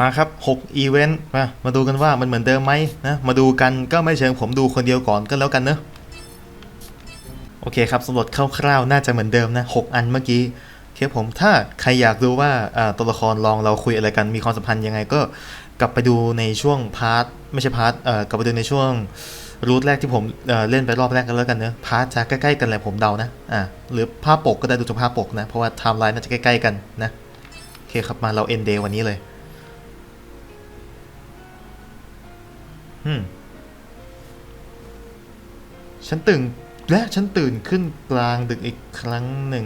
มาครับ6อีเวนต์มามาดูกันว่ามันเหมือนเดิมไหมนะมาดูกันก็ไม่เชิงผมดูคนเดียวก่อนก็แล้วกันเนอะโอเคครับสำรวจคร่าวๆน่าจะเหมือนเดิมนะ 6 อันเมื่อกี้เคผมถ้าใครอยากดูว่าตัวละครลองเราคุยอะไรกันมีความสัมพันธ์ยังไงก็กลับไปดูในช่วงพาร์ทไม่ใช่พาร์ทกลับไปดูในช่วงรูทแรกที่ผมเเล่นไปรอบแรกกันแล้วกันเนอะพาร์ทจะใกล้ๆกันแหละผมเดานะอ่าหรือภาพปกก็ได้ดูจากภาพปกนะเพราะว่าไทม์ไลน์น่าจะใกล้ๆกันนะโอเคครับมาเราเอ็นเดย์วันนี้เลย ฉันตื่นและฉันตื่นขึ้นกลางดึกอีกครั้งหนึ่ง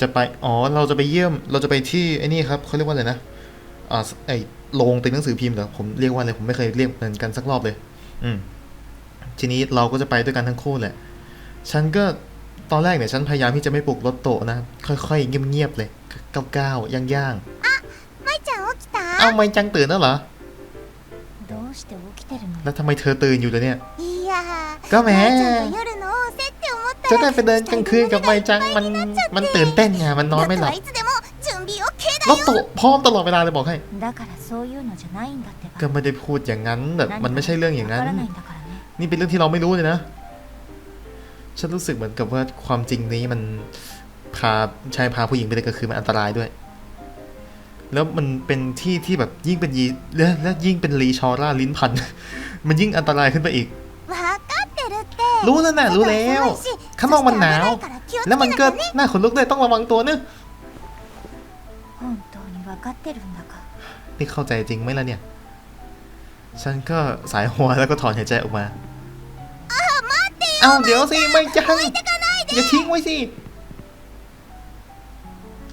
จะไป อ๋อ เราจะไปเยี่ยม เราจะไปที่ไอ้นี่ครับเขาเรียกว่าอะไรนะ อ่า ไอ้โรงติดหนังสือพิมพ์เหรอ ผมเรียกว่าอะไร ผมไม่เคยเรียกเหมือนกันสักรอบเลย อืม ทีนี้เราก็จะไปด้วยกันทั้งคู่แหละ ฉันก็ ตอนแรกเนี่ย ฉันพยายามที่จะไม่ปลุกรถโตะนะ ค่อยๆ เงียบๆเลยก้าวๆย่าง まいちゃん起きた ๆ เอ้าไม่จังตื่นแล้วเหรอ แล้วทำไมเธอตื่นอยู่ล่ะเนี่ย ก็แหมเจ้าการไปเดินกลางคืนกับไมจังมันมันตื่นเต้นไงมันนอนไม่หลับล็อกโตพร้อมตลอดเวลาเลยบอกให้ก็ไม่ได้พูดอย่างนั้นแต่มันไม่ใช่เรื่องอย่างนั้น นี่เป็นเรื่องที่เราไม่รู้เลยนะฉันรู้สึกเหมือนกับว่าความจริงนี้มันพาชายพาผู้หญิงไปเลยก็คือมันอันตรายด้วย แล้วมันเป็นที่ที่แบบยิ่งเป็นยีและและยิ่งเป็นรีชอร่าลิ้นพัน มันยิ่งอันตรายขึ้นไปอีก รู้แล้วนะรู้แล้วข้างนอกมันหนาว แล้วมันเกิดหน้าขนลุกด้วยต้องระวังตัวเนอะนี่เข้าใจจริงไหมล่ะเนี่ย ฉันก็สายหัวแล้วก็ถอนหายใจออกมา เอาเดี๋ยวสิไม่จังอย่าทิ้งไว้สิ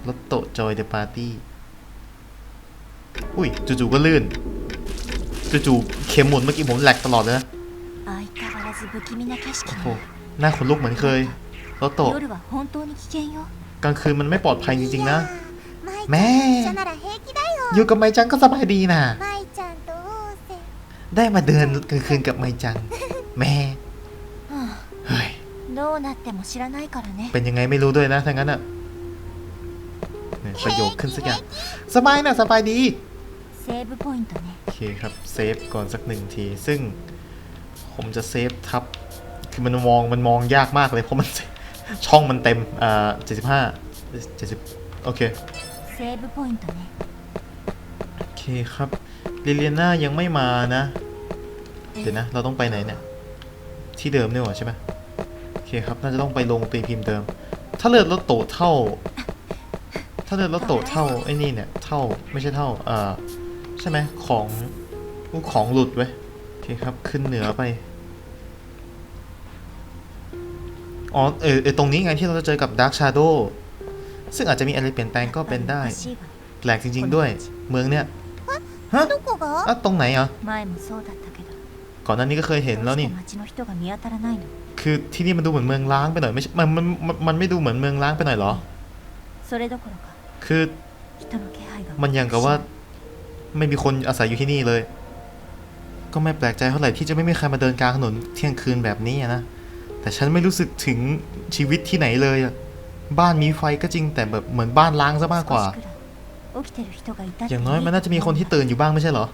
รถโตจอยเดอะปาร์ตี้ อุ้ยจู่ๆก็ลื่นจู่ๆเข็มหมุนเมื่อกี้ผมแหลกตลอดเลยนะโอ้โหหน้าขนลุกเหมือนเคยโตโตกลางคืนมันไม่ปลอดภัยจริงๆนะ แม่อยู่กับไมจังก็สบายดีนะได้มาเดินกลางคืนกับไมจัง แม่เฮ้ยเป็นยังไงไม่รู้ด้วยนะทั้งนั้นอะ ประโยคขึ้นสักอย่างสบายนะสบายดีเซฟพอยต์เนี้โอเคครับเซฟก่อนสักหนึ่งที ซึ่งผมจะเซฟทับ คือมันมองมันมองยากมากเลยเพราะมันช่องมันเต็มอ่าเจ็ดสิบห้าเจ็ดสิบโอเคเซฟพอยต์เนี้โอเคครับลิเลียนายังไม่มานะ เดี๋ยวนะ เราต้องไปไหนเนี่ย ที่เดิมนี่หว่าใช่ไหมโอเคครับ น่าจะต้องไปลงตีพิมพ์เดิม ถ้าเลือดลดโตเท่าาเกิดเราโตเท่าไอ้นี่เนี่ยเท่าไม่ใช่เท่าเออใช่ไหมของของหลุดไว้โอเคครับขึ้นเหนือไปอ๋อเออตรงนี้ไงที่เราจะเจอกับดาร์คชาโดซึ่งอาจจะมีอะไรเปลี่ยนแปลงก็เป็นได้ แปลกจริง ๆด้วย เมืองเนี่ยฮะตรงไหนอะก่อนหน้านี้ก็เคยเห็นแล้วนี่ คือที่นี่มันดูเหมือนเมืองล้างไปหน่อยไม่มันมันมันไม่ดูเหมือนเมืองล้างไปหน่อยหรอ คือมันอย่างกับว่าไม่มีคนอาศัยอยู่ที่นี่เลย ก็ไม่แปลกใจเท่าไหร่ที่จะไม่มีใครมาเดินกลางถนนเที่ยงคืนแบบนี้นะ แต่ฉันไม่รู้สึกถึงชีวิตที่ไหนเลยอะบ้านมีไฟก็จริงแต่แบบเหมือนบ้านล้างซะมากกว่า อย่างน้อยมันน่าจะมีคนที่ตื่นอยู่บ้างไม่ใช่เหรอ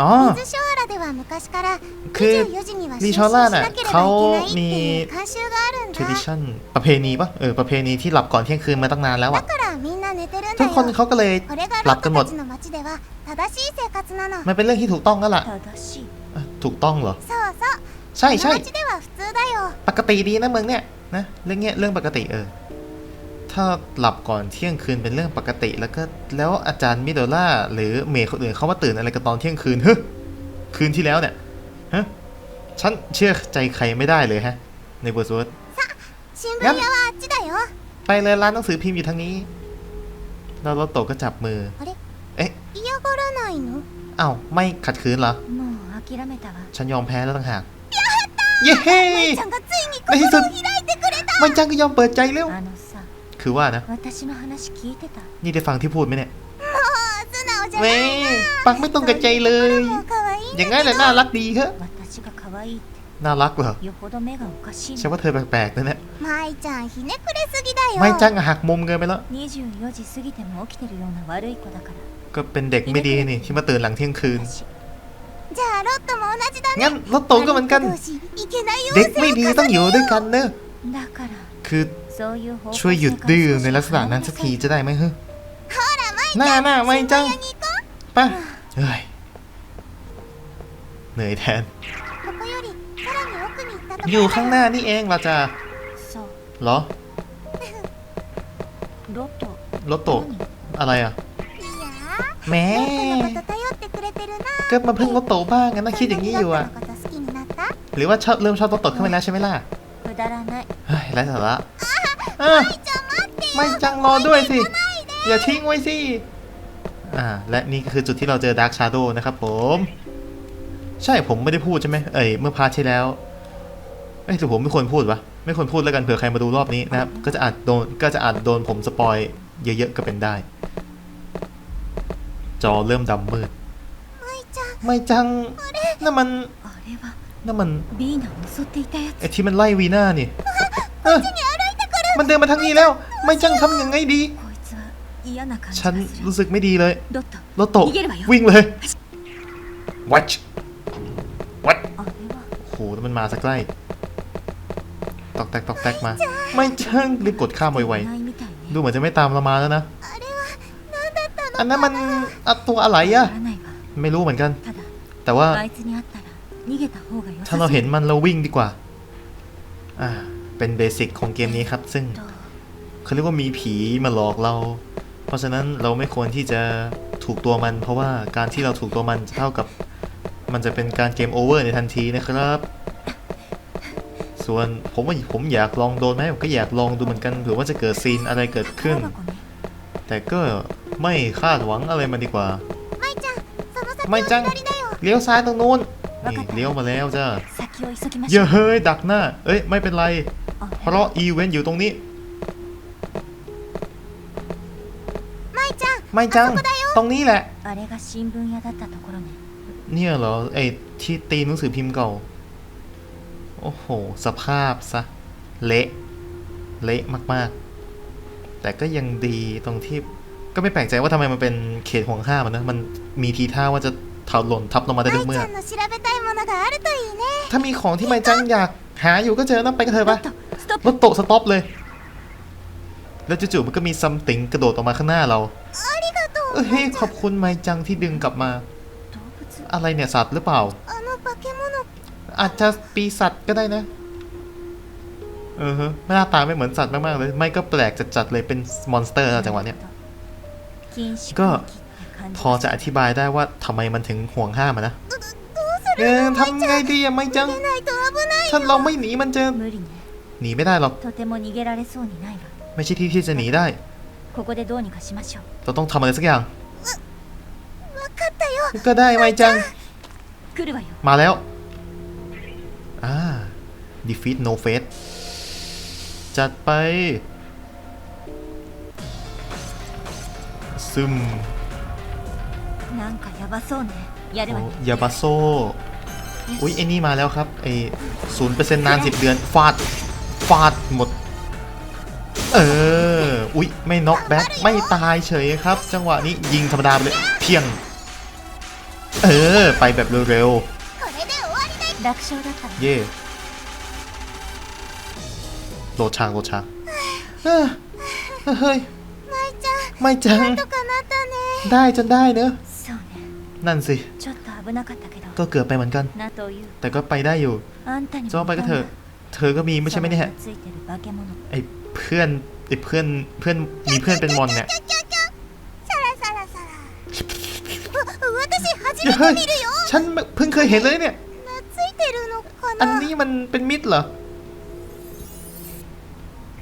อ๋อคือดิชอล่าเน่ะเขามี tradition ประเพณีปะเออประเพณีที่หลับก่อนเที่ยงคืนมาตั้งนานแล้วอะ ทุกคนเขาก็เลยหลับกันหมด มันเป็นเรื่องที่ถูกต้องก็ล่ะถูกต้องเหรอ ใช่ใช่ปกติดีนะเมืองเนี้ยนะเรื่องเงี้ยเรื่องปกติเออ ถ้าหลับก่อนเที่ยงคืนเป็นเรื่องปกติแล้วก็แล้วอาจารย์มิโดล่าหรือเมย์คนอื่นเขาว่าตื่นอะไรกันตอนเที่ยงคืนเฮ้คืนที่แล้วเนี่ยฮะฉันเชื่อใจใครไม่ได้เลยฮะ ในบทสวดไปเลยร้านหนังสือพิมพ์อยู่ทางนี้ แล้วรถตกก็จับมือ เอ๊ะเอ้าไม่ขัดขืนเหรอ ฉันยอมแพ้แล้วต่างหาก เย้ในที่สุดมันจังก็ยอมเปิดใจแล้ว คือว่านะ นี่ได้ฟังที่พูดไหมเนี่ยเว้ปักไม่ต้องกับใจเลย อย่างงั้นแหละน่ารักดีเหรอ น่ารักเหรอ よほど目がおかしい ใช่ の ว่าเธอแปลกๆนะเนี่ย 舞ちゃんひねくれすぎだよ ไม่จังอะหักมุมเกินไปแล้ว 24時過ぎても起きてるような悪い子だから ก็เป็นเด็กไม่ดีนี่ที่มาตื่นหลังเที่ยงคืน 私じゃあロットも同じだ งั้นรถโตก็เหมือนกัน 同士いけないよ เด็กไม่ดีต้องอยู่ด้วยกันเนอะ だから คือ そういう方向 ช่วยหยุดดื้อในลักษณะนั้นสักทีจะได้ไหมเฮ้ยหน้าหน้าไม่จังไปะเฮ้ยเหนื่อยแทน อยู่ข้างหน้านี่เองเราจะเหรอรถโตอะไรอะแม่ก็มาพึ่งรถโตบ้างงั้นนะคิดอย่างนี้อยู่อะหรือว่าชอบเริ่มชอบรถโตขึ้นไปแล้วใช่ไหมล่ะเฮ้ยไร้สาระไม่จังรอด้วยสิ อย่าทิ้งไว้สิ อ่า และนี่คือจุดที่เราเจอดาร์คชาร์โดนะครับผม ใช่ผมไม่ได้พูดใช่ไหมเอ้ยเมื่อพาร์ทที่แล้วไอ้ถือผมไม่ควรพูดวะไม่ควรพูดแล้วกันเผื่อใครมาดูรอบนี้นะครับ ก็จะอาจโดนก็จะอาจโดนผมสปอยเยอะๆก็เป็นได้ จอเริ่มดำมืด ไม่จังนั่นมันนั่นมันไอที่มันไล่วีน่านี่มันเดินมาทางนี้แล้ว ไม่จังทำยังไงดี ฉันรู้สึกไม่ดีเลยรถตกวิ่งเลย watch มาสักใกล้ ตอกแตกตอกแตกมา ไม่ช่างรีบกดข้ามไวๆ ดูเหมือนจะไม่ตามเรามาแล้วนะ อันนั้นมันตัวอะไรอะ ไม่รู้เหมือนกัน แต่ว่า ถ้าเราเห็นมันเราวิ่งดีกว่า อ่า เป็นเบสิกของเกมนี้ครับ ซึ่งเขาเรียกว่ามีผีมาหลอกเรา เพราะฉะนั้นเราไม่ควรที่จะถูกตัวมัน เพราะว่าการที่เราถูกตัวมันเท่ากับมันจะเป็นการเกมโอเวอร์ในทันทีนะครับ ส่วนผมว่าผมอยากลองโดนไหมผมก็อยากลองดูเหมือนกันเผื่อว่าจะเกิดซีนอะไรเกิดขึ้น แต่ก็ไม่คาดหวังอะไรมันดีกว่า ไม่จังเลี้ยวซ้ายตรงนู้นนี่เลี้ยวมาแล้วจ้าอย่าเฮ้ยดักหน้า เอ้ยไม่เป็นไร เพราะอีเวนต์อยู่ตรงนี้ ไม่จังตรงนี้แหละเนี่ยเหรอไอ้ที่ตีหนังสือพิมพ์เก่า โอ้โห สภาพซะ เละ เละมากๆ แต่ก็ยังดีตรงที่ ก็ไม่แปลกใจว่าทำไมมันเป็นเขตห่วงห้ามนะ มันมีทีท่าว่าจะถาหล่นทับลงมาได้ทุกเมื่อ ถ้ามีของที่ไม่จังอยากหาอยู่ก็เจอนะไปกันเถอะปะรถโตสต็อปเลย แล้วจู่ๆมันก็มีซัมติงกระโดดออกมาข้างหน้าเราเฮ้ยขอบคุณไมจังที่ดึงกลับมา อะไรเนี่ยสัตว์หรือเปล่า อาจจะปีสัตว์ก็ได้นะ เออฮะหน้าตาไม่เหมือนสัตว์มาก ๆ เลย ไม่ก็แปลกจัด ๆ เลยเป็นมอนสเตอร์จังหวะเนี้ย ก็พอจะอธิบายได้ว่าทำไมมันถึงห่วงห้ามนะ เออทำไงดีอะไม่จัง ถ้าเราไม่หนีมันจะหนีไม่ได้หรอก ไม่ใช่ที่ที่จะหนีได้ เราต้องทำอะไรสักอย่าง ก็ได้ไม่จัง มาแล้ว อ่า defeat no face จัดไป ซึม なんかやばそうねやるわ โอ้ ね ยาบาโซ อุ้ยไอ้นี่มาแล้วครับ ไอ้ศูนย์เปอร์เซ็นต์นานสิบเดือน ฟาด ฟาดหมด เออ อุ้ยไม่น็อกแบ็คไม่ตายเฉยครับ จังหวะนี้ยิงธรรมดาไปเลย เพียง เออ ไปแบบเร็ว これで終わりだ 楽勝だったわ ๆ เย่โหลดฉากโหลดฉากเออเฮ้ย 舞ちゃん ไม่จัง とかなったね ได้จนได้เนอะ そうね นั่นสิ ちょっと危なかったけど ก็เกือบไปเหมือนกัน なという แต่ก็ไปได้อยู่ あんたにも จะว่าไปก็เถอะ เธอก็มีไม่ใช่ไหมเนี่ย ついてる化け物 ไอ้เพื่อนไอ้เพื่อนเพื่อนมีเพื่อนเป็นมอนเนี่ย サラサラサラわ私初 เฮ้ย めて見るよ ฉันเพิ่งเคยเห็นเลยเนี่ย 懐いてる ก่อนอันนี้มันเป็นมิดเหรอ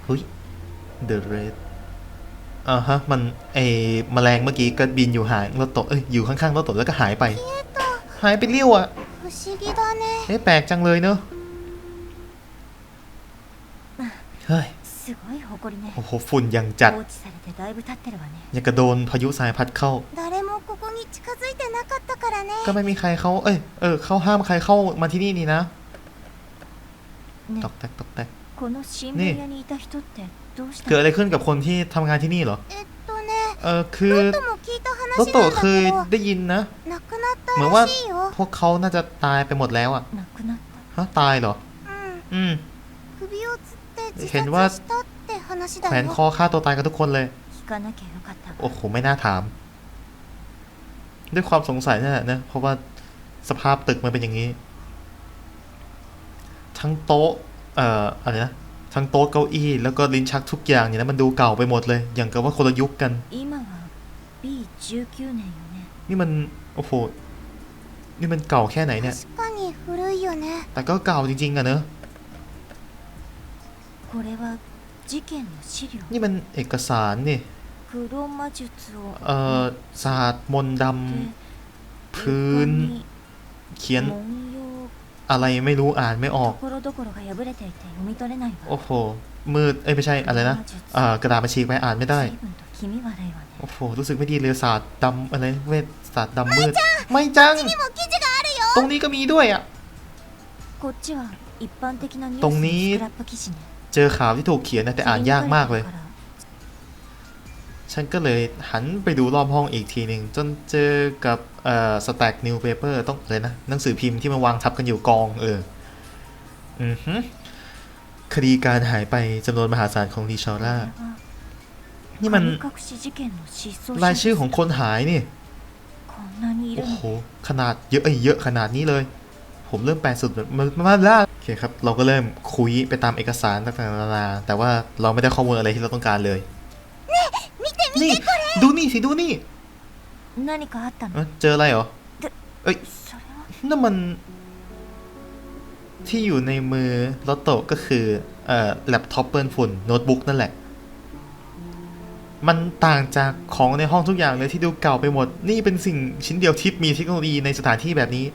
เฮ้ยเดอะเรดอ่าฮะ มันไอแมลงเมื่อกี้ก็บินอยู่ห่างรถตกเอ้ยอยู่ข้างๆรถตกแล้วก็หายไป หายไปเรี้ยวอะเฮ้ยแปลกจังเลยเนอะเฮ้ยโอ้โหฝุ่นยังจัดยังกระโดนพายุสายพัดเข้า ก็ไม่มีใครเขาเอ้ยเออเขาห้ามใครเข้ามาที่นี่นี่นะ ตอกแตกตอกแตก この新聞屋にいた人ってどうした เกิด の อะไรขึ้นกับคนที่ทำงานที่นี่เหรอ えっとね เออคือ とも聞いた รถ 話 โต なんだ เคย けど ได้ยินนะ 亡くなった เหมือนว่า らしいよ พวกเขาน่าจะตายไปหมดแล้วอ่ะ 亡くなっ ฮะตายเหรอ たうん อืม 首をつって自 เห็นว่า 殺したって話 แข だ วน よ คอฆ่าตัวตายกันทุกคนเลย 聞かなきゃよかったわ โอ้โห ไม่น่าถาม ด้วยความสงสัยนั่นแหละนะ เพราะว่าสภาพตึกมันเป็นอย่างนี้ ทั้งโต๊ะเอ่ออะไรนะทั้งโต๊ะเก้าอี้แล้วก็ลิ้นชักทุกอย่างเนี่ยนะมันดูเก่าไปหมดเลย อย่างกับว่าคนละยุคกัน นี่มัน โอ้โห นี่มันเก่าแค่ไหนเนี่ย แต่ก็เก่าจริงๆอะเนอะนี่มันเอกสารนี่ เอ่อศาสตร์มนต์ดำพื้น เขียน อะไรไม่รู้อ่านไม่ออก โอ้โห มืด เอ้ยไม่ใช่อะไรนะกระดาษมาฉีกไปอ่านไม่ได้ โอ้โห รู้สึกไม่ดีเลยศาสตร์ดำอะไรเวทศาสตร์ดำมืด ไม่จัง ตรงนี้ก็มีด้วยอะ ตรงนี้เจอข่าวที่ถูกเขียนนะแต่อ่านยากมากเลย ฉันก็เลยหันไปดูรอบห้องอีกทีหนึ่งจนเจอกับ เอ่อสแต็กนิวเปเปอร์ต้องเลยนะ หนังสือพิมพ์ที่มาวางทับกันอยู่กอง เออ อือฮึคดีการหายไปจำนวนมหาศาลของลีชอร่า นี่มันรายชื่อของคนหายนี่ โอ้โห ขนาดเยอะเอ้ยเยอะขนาดนี้เลย ผมเริ่มแปลสุดมันมาแล้วโอเคครับ เราก็เริ่มคุยไปตามเอกสารต่างๆนานาแต่ว่าเราไม่ได้ข้อมูลอะไรที่เราต้องการเลย นี่ ดูนี่สิ ดูนี่ 何かあったの เอ้ยเจออะไรเหรอ เอ้ย それは นั่นมัน ที่อยู่ในมือลอตโตก็คือ เอ่อแล็ปท็อปเปิลฝุ่นโน้ตบุ๊กนั่นแหละ มันต่างจากของในห้องทุกอย่างเลยที่ดูเก่าไปหมด นี่เป็นสิ่งชิ้นเดียวที่มีเทคโนโลยีในสถานที่แบบนี้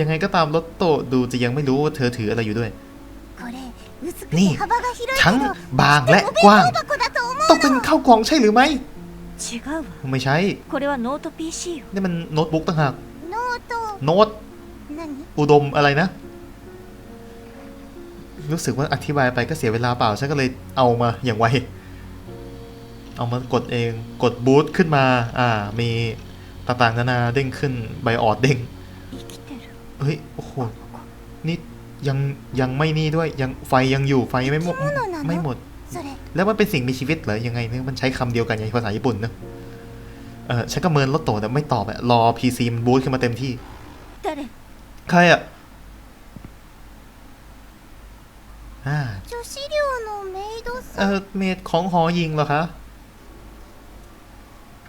ยังไงก็ตามลอตโตดูจะยังไม่รู้ว่าเธอถืออะไรอยู่ด้วย これ薄くนี่ て幅が広いけ ทั้ง ど บางและกว้าง 箱だと思う ต้องเป็นข้าวกล่องใช่หรือไม่ 違うわ ไม่ใช่ これはノート PC よ นี่มันโน้ตบุ๊กต่างหาก ノート โน้ต 何 อุดมอะไรนะ รู้สึกว่าอธิบายไปก็เสียเวลาเปล่า ฉันก็เลยเอามาอย่างไว เอามากดเอง กดบูตขึ้นมา อ่า มีต่างๆนานาเด้งขึ้นไบออดเด้ง 生きてる เฮ้ย โอ้โห นี่ยังยังไม่นี่ด้วย ยังไฟยังอยู่ ไฟไม่หมด ไม่หมด それ แล้วมันเป็นสิ่งมีชีวิตเหรอยังไงเนี่ยมันใช้คำเดียวกันในภาษาญี่ปุ่นเนอะเออฉันก็เมินรถโตแต่ไม่ตอบอะรอพีซีมันบูทขึ้นมาเต็มที่ใครอะเออเมดของหอยิงเหรอคะ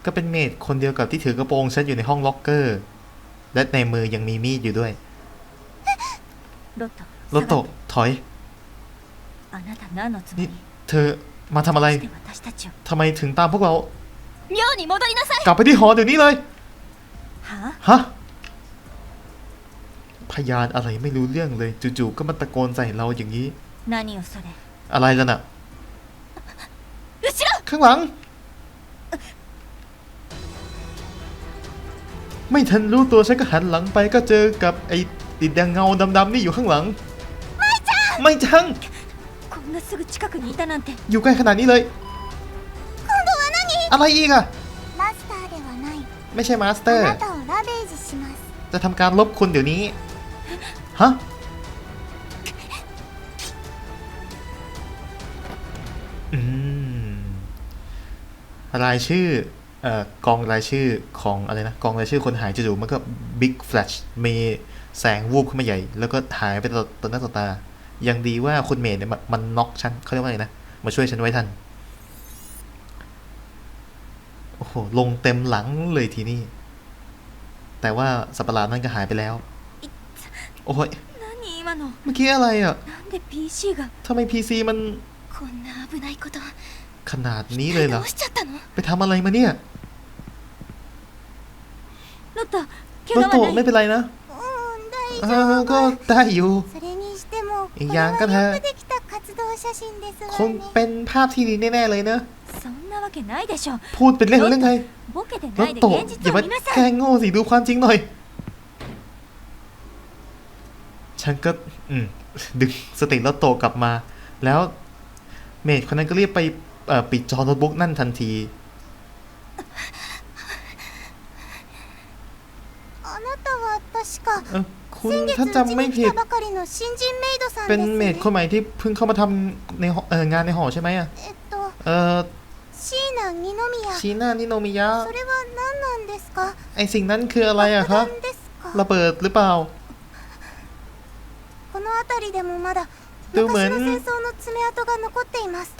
ก็เป็นเมดคนเดียวกับที่ถือกระโปรงฉันอยู่ในห้องล็อกเกอร์ และในมือยังมีมีดอยู่ด้วยรถตกถอยนี่ ธอมาทำอะไรทำไมถึงตามพวกเรากลับไปที่หอเดี๋ยวนี้เลยฮะพยานอะไรไม่รู้เรื่องเลยจู่ๆก็มาตะโกนใส่เราอย่างนี้อะไรล่ะน่ะข้างหลัง ไม่ทันรู้ตัวฉันก็หันหลังไปก็เจอกับไอ้ติดแดงเงาดำๆนี่อยู่ข้างหลัง ไม่จังไม่จัง こんなすぐ近くにいたなんて อยู่ใกล้ขนาดนี้เลย 今度は何 อะไรอีกอะ マスターではない ไม่ใช่มาสเตอร์ あなたをラベージします จะทำการลบคุณเดี๋ยวนี้ ฮะ อืม รายชื่อ เอ่อกองรายชื่อของอะไรนะ กองรายชื่อคนหายจู่ๆมันก็บิ๊กแฟลชมีแสงวูบขึ้นมาใหญ่ แล้วก็หายไปต่อต่อหน้าต่อตา ยังดีว่าคุณเมย์เนี่ยมันน็อกฉันเขาเรียกว่าไงนะ มาช่วยฉันไว้ทัน โอ้โห ลงเต็มหลังเลยทีนี้ แต่ว่าสัปหลาดนั่นก็หายไปแล้ว โอ้ยเมื่อกี้อะไรอะทำไมพีซีมัน ขนาดนี้เลยเหรอ ไปทำอะไรมาเนี่ยโนโตะไม่เป็นไรนะก็ได้อยู่ อีกอย่างก็เธอคงเป็นภาพที่ดีแน่ๆเลยเนอะพูดเป็นเรื่องเรื่อไงล้โตอย่ามาแกล้งโง่สิดูความจริงหน่อย ฉันก็ดึงสติแล้วโตกลับมา แล้ว เมดคนนั้นก็รีบไปปิดจอโน้ตบุ๊กนั่นทันที คุณถ้าจำไม่ผิด เป็นเมดคนใหม่ที่เพิ่งเข้ามาทำในงานในหอใช่ไหมอะเออชีนานิโนมิยะชีนานิโนมิยะไอสิ่งนั้นคืออะไรอะครับระเบิดหรือเปล่าดูเหมือน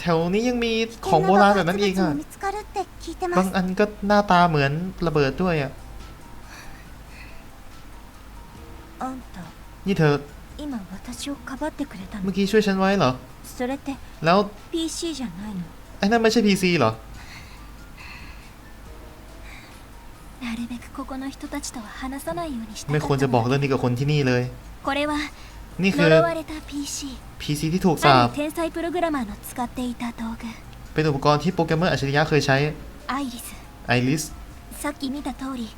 แถวนี้ยังมีของโบราณแบบนั้นอีกค่ะบางอันก็หน้าตาเหมือนระเบิดด้วยอะ นี่เธอ 今私をかばってくれたの เมื่อกี้ช่วยฉันไว้เหรอ それって แล้ว PC じゃないの ไอ้นั่นไม่ใช่ PC เหรอ なるべくここの人たちとは話さないようにして ไม่ควรจะบอกเรื่องนี้กับคนที่นี่เลย これは นี่คือ 呪われた PC PC ที่ถูกสา あ บ る天才プログラマーの使っていた道具 เป็นอุปกรณ์ที่โปรแกรมเมอร์อัจฉริยะเคยใช้ アイリス ไอริส さっき見た通り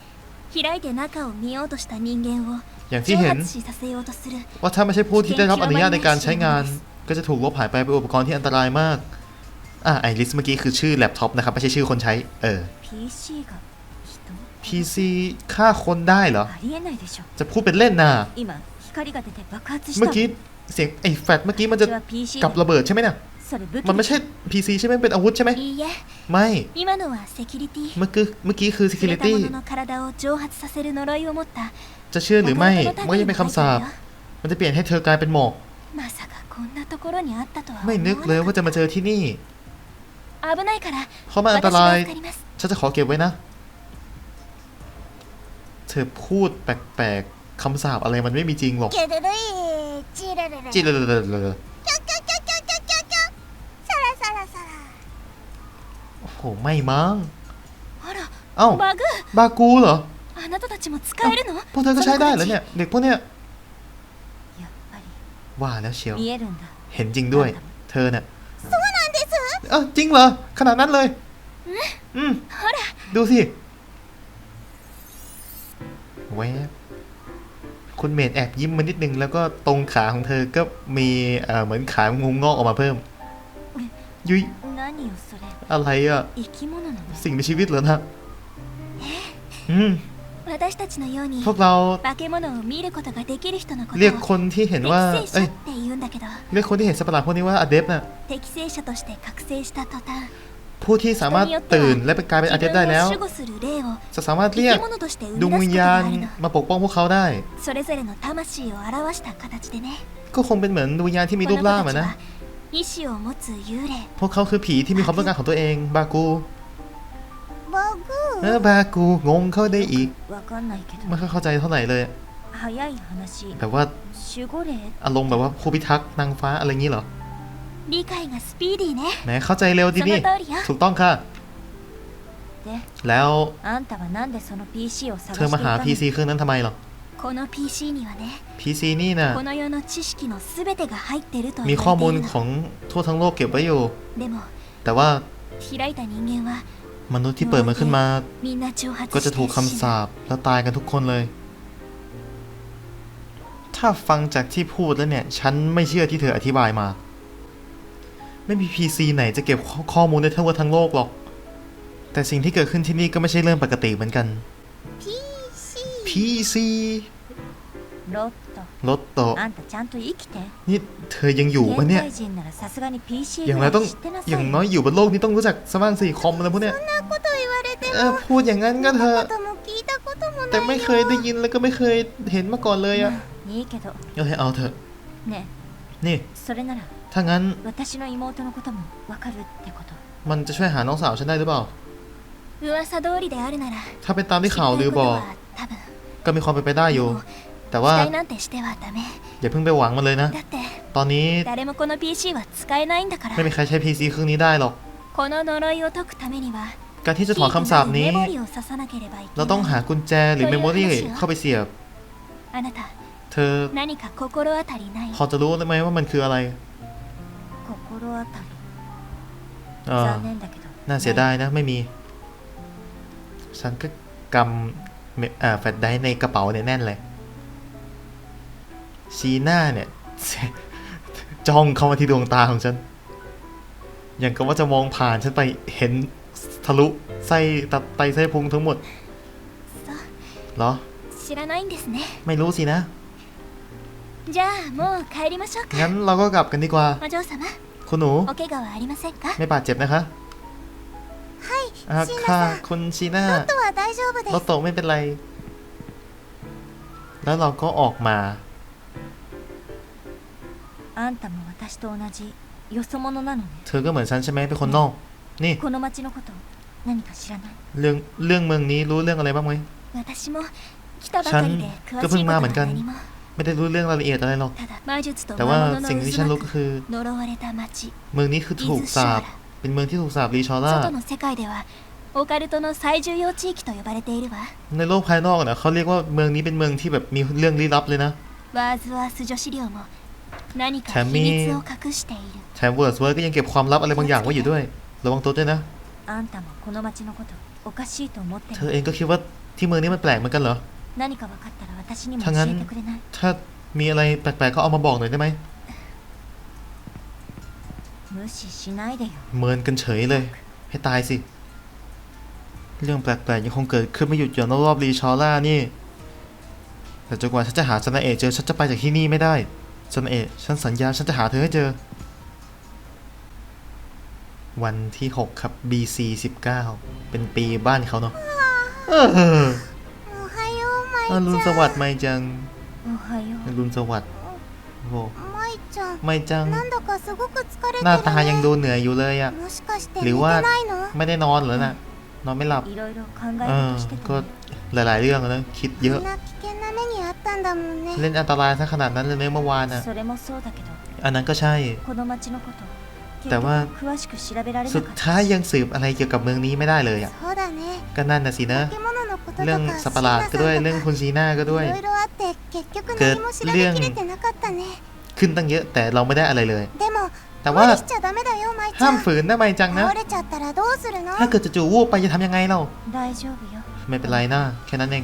開いて中を見ようとした人間を อย่างที่ 蒸 เห็น 発死させようとする ว่าถ้าไม่ใช่ผู้ที่ได้รับอนุญาตในการใช้งาน ก็จะถูกลบหายไปเป็นอุปกรณ์ที่อันตรายมาก อ่ะไอริสเมื่อกี้คือชื่อแล็ปท็อปนะครับ ไม่ใช่ชื่อคนใช้ เออ PC が人 PC ฆ่าคนได้เหรอ ありえないでしょ จะพูดเป็นเล่นนะ 今光が出て爆発した เมื่อกี้เสียงไอ้แฟลชเมื่อกี้มันจะ うちは PC กับระเบิดใช่ไหมน่ะ それ武器 มันไม่ใช่ PC ใช่ไหมเป็นอาวุธใช่ไหมไม่เมื่อกี้เมื่อกี้คือ security จะเชื่อหรือไม่ไม่ยังเป็นคำสาบมันจะเปลี่ยนให้เธอกลายเป็นหมอกไม่นึกเลยว่าจะมาเจอที่นี่เขามาอันตรายฉันจะขอเก็บไว้นะ เธอพูดแปลกๆคำสาบอะไรมันไม่มีจริงหรอกจิลเล ไม่มั้งเอ้าบากูเหรอพวกเธอก็ใช้ได้เหรอเนี่ย เด็กพวกเนี้ยว่าแล้วเชียว เห็นจริงด้วย เธอเนี่ยเออจริงเหรอ ขนาดนั้นเลย อืมดูสิแวบคุณเมดแอบยิ้มมานิดนึง แล้วก็ตรงขาของเธอก็มีเหมือนขางูงอกออกมาเพิ่ม ยุ้ย อะไรอะสิ่งมีชีวิตเหรอนะอืพวกเราเรียกคนที่เห็นว่าเเรียกคนที่เห็นสัตว์ประหลาดพวกนี้ว่าอเดฟน่ะผู้ที่สามารถตื่นและเปกลายเป็นอาเดฟได้แล้ว จะสามารถเรียกดวงวิญญาณมาปกป้องพวกเขาได้ ก็คงเป็นเหมือนดวงวิญญาณที่มีรูปร่างอนะ 意志を持つ幽霊 พวกเขาคือผีที่มีความต้องการของตัวเอง บากู バ เอ グ อบากูงงเข้าได้อีก わかんないけど ไม่ค่อยเข้าใจเท่าไหร่เลย 早い話 แบบว่า 守護霊 อารมณ์แบบว่าผู้พิทักษ์นางฟ้าอะไรอย่างนี้เหรอ 理解がスピーディーね แหมเข้าใจเร็วดี その นี่ 通りよ ถูกต้องค่ะ で แล้ว あんたはなんでその PC を探 เธ して อย มาหา たの PC เครื่องนั้นทำไมหรอ この PC にはね PC นี่น่ะ この世の知識の全てが入ってると มี 言 ข้อ わ มู れ ล ている ข の องทั่วทั้งโลกเก็บไว้อยู่ でも แต่ว่า 開いた人間は มนุษย์ที่เปิดมันขึ้นมา みんな蒸発 ก็ し จะ て ถูก 死 คำ ぬ สาปแล้วตายกันทุกคนเลย ถ้าฟังจากที่พูดแล้วเนี่ย ฉันไม่เชื่อที่เธออธิบายมา ไม่มี PC ไหนจะเก็บข้อข้อมูลได้ทั้งหมดทั้งโลกหรอก แต่สิ่งที่เกิดขึ้นที่นี่ก็ไม่ใช่เรื่องปกติเหมือนกัน PC PC ロット รถโตะ あんたちゃんと生きて นี่เธอยังอยู่ปะ 現 เนี่ย 代人ならさすがに PC อย่าง ぐ ไร らい ต้อง 知ってな อ さい ย่าง よ น้อยอยู่บนโลกนี้ต้องรู้จักสว่างสี่คอมอะไรพวกเนี้ย そんなこと言われて เออ も พูดอย่างนั้นก็เถอะ ことも聞いたことも แต่ ない ไม่เคยได้ยินแล้วก็ไม่เคยเห็นมาก่อนเลยอะ いいけど โอเคเอาเถอะ ね นี่ それなら ถ้างั้น 私の妹のこともわかるってこと มันจะช่วยหาน้องสาวฉันได้หรือเปล่า 噂通りであるなら ถ้าเป็นตามที่ 知り ข่าว た ลื い อ こと บอก は多分 ก็มีความเป็นไปได้อยู่ でも แต่ว่าอย่าเพิ่งไปหวังมันเลยนะ ตอนนี้ไม่มีใครใช้ PC เครื่องนี้ได้หรอกการที่จะถอนคำสาปนี้ เราต้องหากุญแจหรือเมโมรี่เข้าไปเสียบ เธอพอจะรู้ไหมว่ามันคืออะไรน่าเสียดายนะ ไม่มี ฉันก็กำแฟลชไดในกระเป๋าเนี่ยแน่นเลย ชีหน้าเนี่ย จ้องเข้ามาที่ดวงตาของฉัน อย่างกับว่าจะมองผ่านฉันไปเห็นทะลุไส้ตัไตไส้พุงทั้งหมดเหรอไม่รู้สินะงั้นเราก็กลับกันดีกว่า คุณหนู ไม่บาดเจ็บนะคะค่ะคุณชีน่าโนโตะไม่เป็นไร แล้วเราก็ออกมา あんたも私と同じよそ者なのね เธอก็เหมือนฉันใช่ไหมเป็นคนนอก นี่ この町のこと何か知らない เรื่องเรื่องเมืองนี้รู้เรื่องอะไรบ้างไหม 私も来たばかりで詳しいことは何も ไม่ได้รู้เรื่องรายละเอียดอะไรหรอก ただ魔術と แต่ 魔 ว่า 物の สิ่งที่ฉัน 渦 รู้ 巻 ก็ く คือ 呪われた町 เมืองนี้คือถูกสาปเป็นเมืองที่ถูกสาปรีชอร่า 外の世界ではオカルトの最重要地域と呼ばれているわ ในโลกภายนอกนะเขาเรียกว่าเมืองนี้เป็นเมืองที่แบบมีเรื่องลี้ลับเลยนะ แถมมีแถมเวิร์สเวิร์ก็ยังเก็บความลับอะไรบางอย่างไว้อยู่ด้วย ระวังตัวด้วยนะ เธอเองก็คิดว่าที่เมืองนี้มันแปลกเหมือนกันเหรอ ถ้างั้นถ้ามีอะไรแปลกๆก็เอามาบอกหน่อยได้ไหมเมินกันเฉยเลย ให้ตายสิ เรื่องแปลกๆยังคงเกิดขึ้นไม่หยุดหย่อนรอบรีชอล่านี่ แต่จนกว่าฉันจะหาซชนะเอกเจอฉันจะไปจากที่นี่ไม่ได้ สนเอะฉันสัญญาฉันจะหาเธอให้เจอ วันที่ 6 ครับ BC 19 เป็นปีบ้านเขาเนาะอารุณสวัสดิ์ไม่จังอารุณสวัสดิ์โหไม่จัง หน้าตายังดูเหนื่อยอยู่เลยอะหรือว่าไม่ได้นอนหรอน่ะนอนไม่หลับเออก็หลาย ๆ เรื่องแล้วคิดเยอะ 目にあったんだもんね เล่นอันตรายซะขนาดนั้นเลยเนอะเมื่อวานอะ それもそうだけど อันนั้นก็ใช่ この町のこと結 แต่ว่า 局詳しく調べられ สุ な ด かった ท้ายยังสืบอะไรเกี่ยวกับเมืองนี้ไม่ได้เลยอะ そうだね ก็นั่นน่ะสินะ 化け物のことと เรื่อง か สัตว์ประหลาดก็ด้วย เรื่องคุณซีน่าก็ด้วย いろいろあって結局 เกิด 何も調べ เรื่อง きれてなかったね ขึ้นตั้งเยอะ แต่เราไม่ได้อะไรเลย でも แต่ว่า 無理しちゃダメだよマイちゃ ห้าม ん ฝืนนะไม่จังนะ 倒れちゃったらどうするの ถ้าเกิดจะจู่ๆวูบไปจะทำยังไงเรา 大丈夫よ ไม่เป็นไรนะ แค่นั้นเอง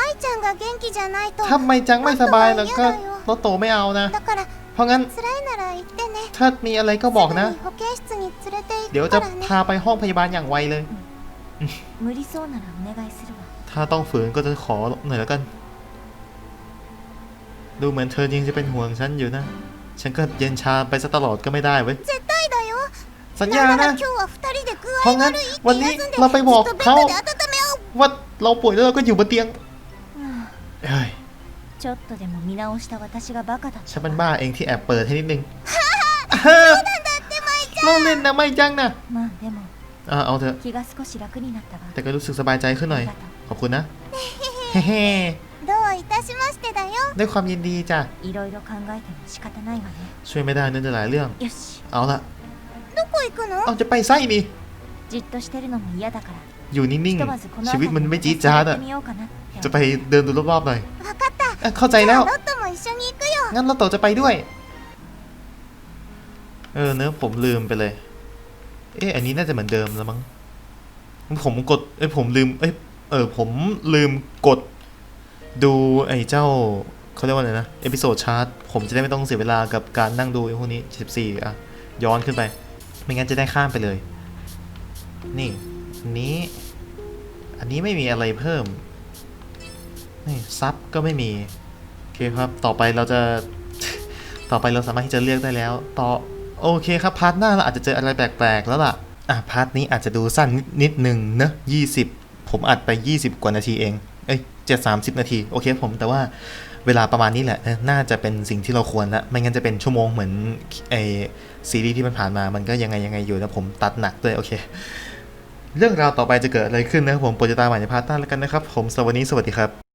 マイちゃんが元気じゃないと ถ้าไม่จังไม่สบายแล้วก็รถโตไม่เอานะ だから เพราะงั้น 辛いなら言ってね ถ้ามีอะไรก็บอกนะ すぐに保健室に連れて เดี๋ยว 行く จะ からね พาไปห้องพยาบาลอย่างไวเลย 無理そうならお願いするわ ถ้าต้องฝืนก็จะขอหน่อยแล้วกัน ดูเหมือนเธอยังจะเป็นห่วงฉันอยู่นะ ฉันก็เย็นชาไปซะตลอดก็ไม่ได้เว้ย 絶対だよ สัญญา なんな นะ ら今日は二人で具合 เพราะงั้น 悪いって วันนี้ 休んで เราไปบอก ずっとベッ เขา ドで温め合おう ว่าเราป่วยแล้วเราก็อยู่บนเตียง うん เฮ้ย ちょっとでも見直した私がバカだっ ฉั た นเป็นบ้าเองที่แอบเปิดให้นิดนึงเราเล่นนะไม่จังนะ まあでも อ่ะเอาเถอะ 気が少し楽になったわ แต่ก็รู้สึกสบายใจขึ้นหน่อย ありがと ขอบคุณนะ เฮ้ どういたしましてだよ ๆด้วยความยินดีจ้ะ ういろいろ考えても仕方ないわね ช่วยไม่ได้เนื่องจากหลายเรื่อง よし เอาละ どこ行くの เอาจะไปไส้นี่ じっとしてるのも嫌だから อยู่นิ่งๆ ชีวิตมันไม่จี๊ดจ๊าดอะจะไปเดินดูรอบๆหน่อย เข้าใจแล้ว งั้นเราต่อจะไปด้วย เออเนื้อผมลืมไปเลย เอ๊ะอันนี้น่าจะเหมือนเดิมแล้วมั้ง ผมกด เอ้ผมลืม เอ้เออผมลืมกดดูไอ้เจ้าเขาเรียกว่าอะไรนะ เอพิโซดชาร์ตผมจะได้ไม่ต้องเสียเวลากับการนั่งดูไพวกนี้ 14 อะ ย้อนขึ้นไป ไม่งั้นจะได้ข้ามไปเลย นี่ นี้ อันนี้ไม่มีอะไรเพิ่ม นี่ซับก็ไม่มี โอเคครับ ต่อไปเราจะ ต่อไปเราสามารถที่จะเลือกได้แล้ว ต่อ โอเคครับ พาร์ทหน้าเราอาจจะเจออะไรแปลกๆ แล้วล่ะ อะ พาร์ทนี้อาจจะดูสั้นนิดนิดหนึ่งเนอะ20ผมอัดไป 20 กว่านาทีเอง เอ้ยเจะ30นาที โอเคผม แต่ว่าเวลาประมาณนี้แหละนะน่าจะเป็นสิ่งที่เราควรละไม่งั้นจะเป็นชั่วโมงเหมือนไอซีรีส์ที่มันผ่านมา มันก็ยังไงยังไงอยู่นะผมตัดหนักด้วย โอเค เรื่องราวต่อไปจะเกิดอะไรขึ้นนะครับผมโปรดติดตามใหม่ในพาร์ทหน้าแล้วกันนะครับ ผมสวัสดีสวัสดีครับ